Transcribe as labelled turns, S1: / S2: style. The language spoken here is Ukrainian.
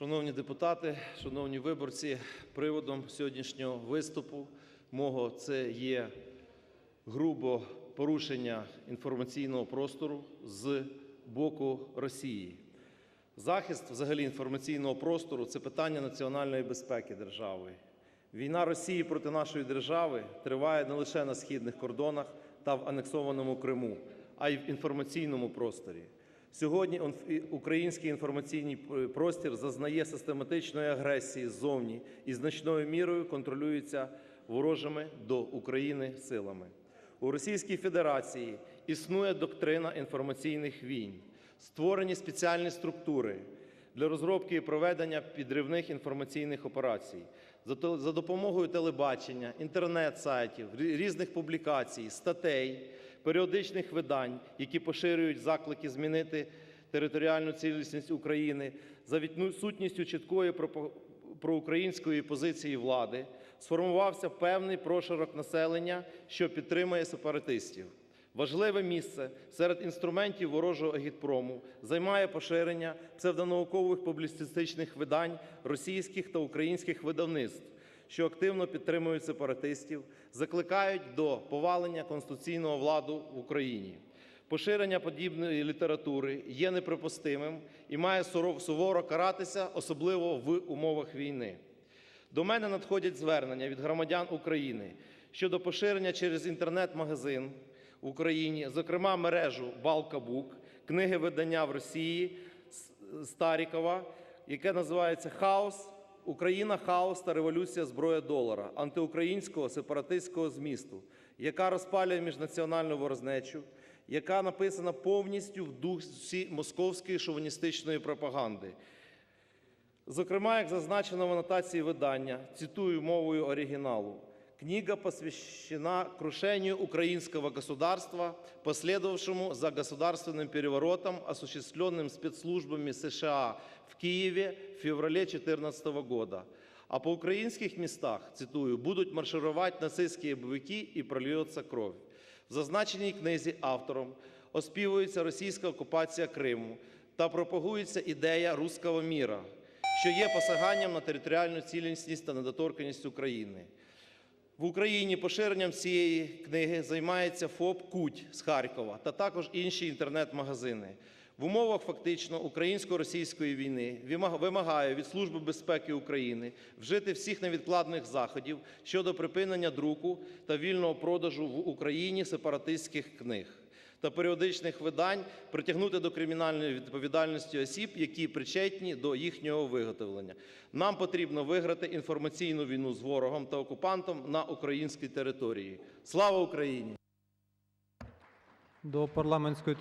S1: Шановні депутати, шановні виборці, приводом сьогоднішнього виступу мого це є грубо порушення інформаційного простору з боку Росії. Захист взагалі інформаційного простору це питання національної безпеки держави. Війна Росії проти нашої держави триває не лише на східних кордонах та в анексованому Криму, а й в інформаційному просторі. Сьогодні український інформаційний простір зазнає систематичної агресії ззовні і значною мірою контролюється ворожими до України силами. У Російській Федерації існує доктрина інформаційних війн, створені спеціальні структури для розробки і проведення підривних інформаційних операцій. За допомогою телебачення, інтернет-сайтів, різних публікацій, статей, періодичних видань, які поширюють заклики змінити територіальну цілісність України, за відсутністю чіткої проукраїнської позиції влади, сформувався певний прошарок населення, що підтримує сепаратистів. Важливе місце серед інструментів ворожого агітпрому займає поширення псевдонаукових публіцистичних видань російських та українських видавництв, що активно підтримують сепаратистів, закликають до повалення конституційного владу в Україні. Поширення подібної літератури є неприпустимим і має суворо каратися, особливо в умовах війни. До мене надходять звернення від громадян України щодо поширення через інтернет-магазин в Україні, зокрема мережу Балкабук, книги видання в Росії Старікова, яке називається Хаос. Україна, хаос та революція зброя долара антиукраїнського сепаратистського змісту, яка розпалює міжнаціональну ворожнечу, яка написана повністю в дусі московської шовіністичної пропаганди. Зокрема, як зазначено в анотації видання, цитую мовою оригіналу, книга посвящена крушению украинского государства, последовавшему за государственным переворотом, осуществленным спецслужбами США в Киеве в феврале 2014 года. А по українських містах, цитую, будуть марширувати нацистські бойовики і прольється кров. В зазначеній книзі автором оспівується російська окупація Криму та пропагується ідея руського міра, що є посаганням на територіальну цілісність та недоторканність України. В Україні поширенням цієї книги займається ФОП Куть з Харкова та також інші інтернет-магазини. В умовах фактично українсько-російської війни вимаг- вимагаю від Служби безпеки України вжити всіх невідкладних заходів щодо припинення друку та вільного продажу в Україні сепаратистських книг та періодичних видань, притягнути до кримінальної відповідальності осіб, які причетні до їхнього виготовлення. Нам потрібно виграти інформаційну війну з ворогом та окупантом на українській території. Слава Україні!
S2: До парламентської